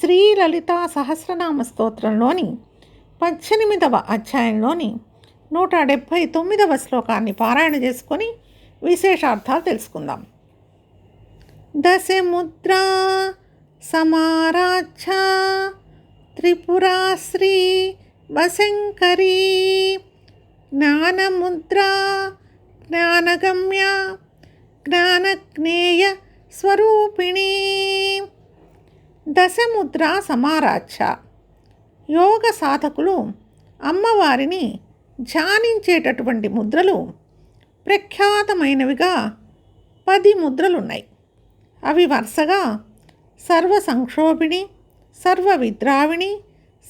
శ్రీ లలితా సహస్రనామ స్తోత్రంలోని పద్దెనిమిదవ అధ్యాయంలోని నూట డెబ్భై తొమ్మిదవ శ్లోకాన్ని పారాయణ చేసుకొని విశేషార్థాలు తెలుసుకుందాం. దశముద్రా సమారాధ్య త్రిపురాశ్రీ వశంకరీ జ్ఞానముద్ర జ్ఞానగమ్య జ్ఞానజ్ఞేయ స్వరూపిణీ దశముద్ర సమారాధ్య. యోగ సాధకులు అమ్మవారిని ధ్యానించేటటువంటి ముద్రలు ప్రఖ్యాతమైనవిగా పది ముద్రలున్నాయి. అవి వరుసగా సర్వ సంక్షోభిణి సర్వ విద్రావిణి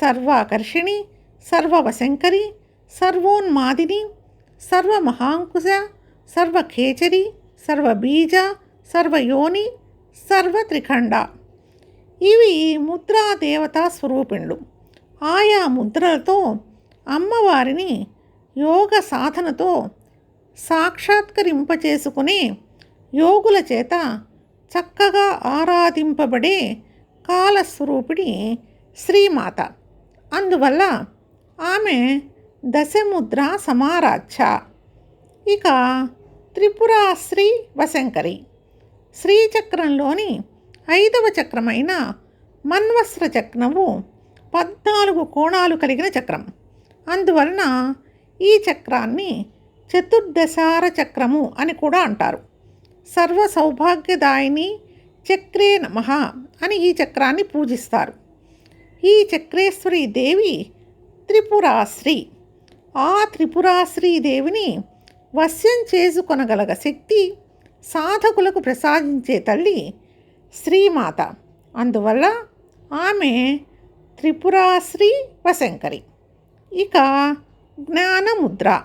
సర్వాకర్షిణి సర్వవశంకరి సర్వోన్మాదిని సర్వమహాంకుశ సర్వఖేచరి సర్వబీజ సర్వయోని సర్వత్రిఖండ. ఇవి ముద్రాదేవతా స్వరూపిణులు. ఆయా ముద్రలతో అమ్మవారిని యోగ సాధనతో సాక్షాత్కరింపచేసుకునే యోగుల చేత చక్కగా ఆరాధింపబడే కాలస్వరూపిణి శ్రీమాత. అందువల్ల ఆమె దశముద్ర సమారాధ్య. ఇక త్రిపురాశ్రీ వశంకరి. శ్రీచక్రంలోని ఐదవ చక్రమైన మన్వస్త్ర చక్రము పద్నాలుగు కోణాలు కలిగిన చక్రం. అందువలన ఈ చక్రాన్ని చతుర్దశార చక్రము అని కూడా అంటారు. సర్వ సౌభాగ్యదాయిని చక్రే నమ అని ఈ చక్రాన్ని పూజిస్తారు. ఈ చక్రేశ్వరి దేవి త్రిపురాశ్రీ. ఆ త్రిపురాశ్రీ దేవిని వశ్యం చేసుకొనగలగ శక్తి సాధకులకు ప్రసాదించే తల్లి శ్రీమాత. అందువల్ల ఆమె త్రిపురాశ్రీ వశంకరి. ఇక జ్ఞానముద్ర.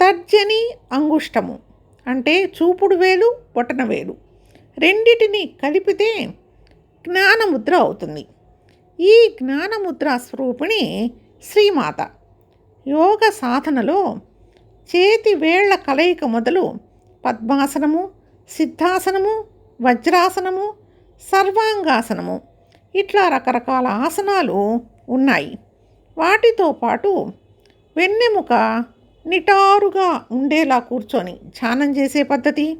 తర్జని అంగుష్టము. అంటే చూపుడు వేలు బొటన వేలు. రెండిటిని కలిపితే జ్ఞానముద్ర అవుతుంది. ఈ జ్ఞానముద్ర స్వరూపిణి శ్రీమాత. యోగ సాధనలో చేతి వేళ్ళ కలయిక మొదలు పద్మాసనము సిద్ధాసనము వజ్రాసనము సర్వాంగాసనము ఇట్లా రకరకాల ఆసనాలు ఉన్నాయి. వాటితో పాటు వెన్నెముక నిటారుగా ఉండేలా కూర్చొని ధ్యానం చేసే పద్ధతి.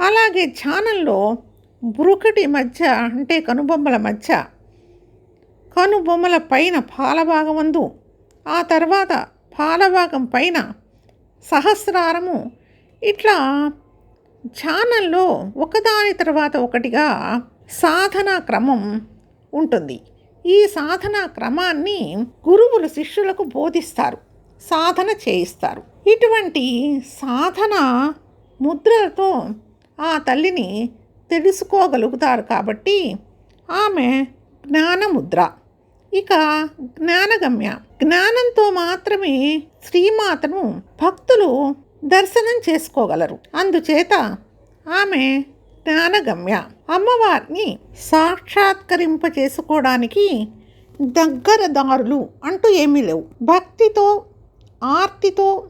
అలాగే ధ్యానంలో బ్రుకటి మధ్య అంటే కనుబొమ్మల మధ్య కనుబొమ్మల పైన పాలభాగమందు ఆ తర్వాత పాలభాగం పైన సహస్రారము ఇట్లా ధ్యానంలో ఒకదాని తర్వాత ఒకటిగా సాధనా క్రమం ఉంటుంది. ఈ సాధనా క్రమాన్ని గురువులు శిష్యులకు బోధిస్తారు సాధన చేయిస్తారు. ఇటువంటి సాధన ముద్రలతో ఆ తల్లిని తెలుసుకోగలుగుతారు కాబట్టి ఆమె జ్ఞానముద్ర. ఇక జ్ఞానగమ్య. జ్ఞానంతో మాత్రమే శ్రీమాతను భక్తులు దర్శనం చేసుకోగలరు. అందుచేత ఆమె జ్ఞానగమ్య. అమ్మవారిని సాక్షాత్కరింప చేసుకోవడానికి దగ్గరదారులు అంటూ ఏమీ లేవు. భక్తితో ఆర్తితో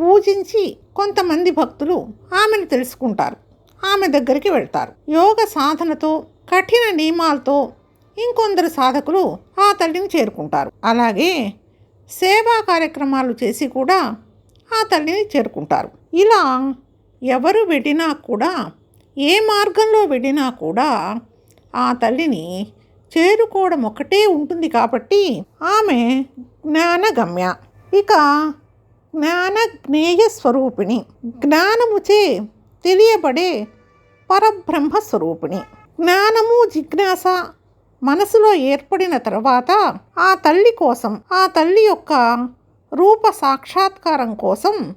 పూజించి కొంతమంది భక్తులు ఆమెను తెలుసుకుంటారు. ఆమె దగ్గరికి వెళ్తారు. యోగ సాధనతో కఠిన నియమాలతో ఇంకొందరు సాధకులు ఆ తల్లిని చేరుకుంటారు. అలాగే సేవా కార్యక్రమాలు చేసి కూడా ఆ తల్లిని చేరుకుంటారు. ఇలా ఎవరు వెళ్ళినా కూడా ఏ మార్గంలో వెళ్ళినా కూడా ఆ తల్లిని చేరుకోవడం ఒకటే ఉంటుంది కాబట్టి ఆమె జ్ఞానగమ్య. ఇక జ్ఞాన జ్ఞేయ స్వరూపిణి జ్ఞానముచే తెలియబడే పరబ్రహ్మ స్వరూపిణి జ్ఞానము జిజ్ఞాస మనసులో ఏర్పడిన తర్వాత ఆ తల్లి కోసం ఆ తల్లి యొక్క రూప సాక్షాత్కారం కోసం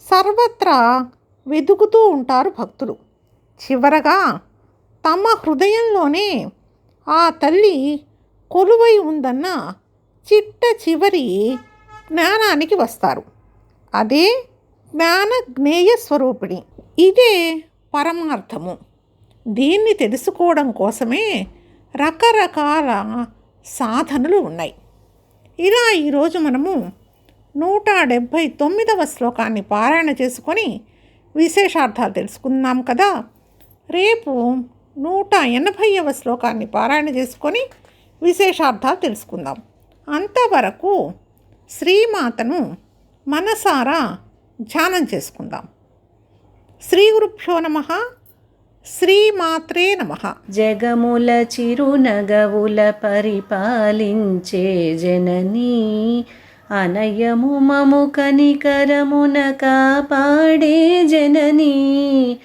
సర్వత్రా వెతుకుతూ ఉంటారు భక్తులు. చివరగా తమ హృదయంలోనే ఆ తల్లి కొలువై ఉందన్న చిట్ట చివరి జ్ఞానానికి వస్తారు. అదే జ్ఞాన జ్ఞేయ స్వరూపిణి. ఇదే పరమార్థము. దీన్ని తెలుసుకోవడం కోసమే రకరకాల సాధనలు ఉన్నాయి. ఇలా ఈరోజు మనము నూట డెబ్భై తొమ్మిదవ శ్లోకాన్ని పారాయణ చేసుకొని విశేషార్థాలు తెలుసుకుందాం కదా. రేపు నూట ఎనభైవ శ్లోకాన్ని పారాయణ చేసుకొని విశేషార్థాలు తెలుసుకుందాం. అంతవరకు శ్రీమాతను మనసారా ధ్యానం చేసుకుందాం. శ్రీ గురుభ్యో నమ శ్రీమాత్రే నమ. జగముల చిరునగవుల పరిపాలించే జననీ అనయము మము కనికరమున కాపాడే జననీ.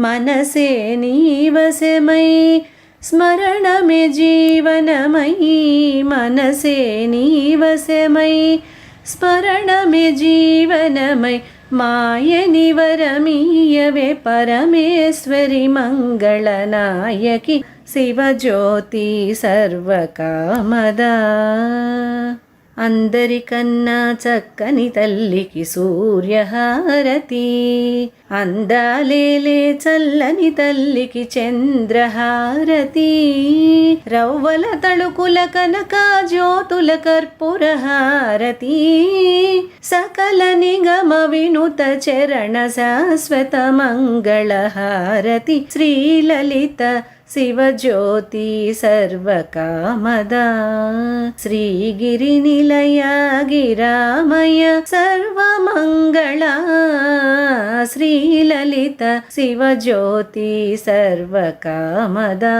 మనసే నీవశమై స్మరణమే జీవనమై. మనసే నీవశమై స్మరణమే జీవనమై. మాయని వరమీయవే పరమేశ్వరి మంగళనాయకి శివజ్యోతి సర్వకామదా. అందరికన్నా చక్కని తల్లికి సూర్యహారతి. అందాలేలే చల్లని తల్లికి చంద్రహారతి. రవ్వల తళుకుల కనక జ్యోతుల కర్పూరహారతి. సకల నిగమ వినుత చరణ శాశ్వత మంగళహారతి. శ్రీలలిత శివజ్యోతి సర్వకామదా. శ్రీగిరినిలయ గిరామయ సర్వమంగళ. శ్రీలలిత శివజ్యోతి సర్వకామదా.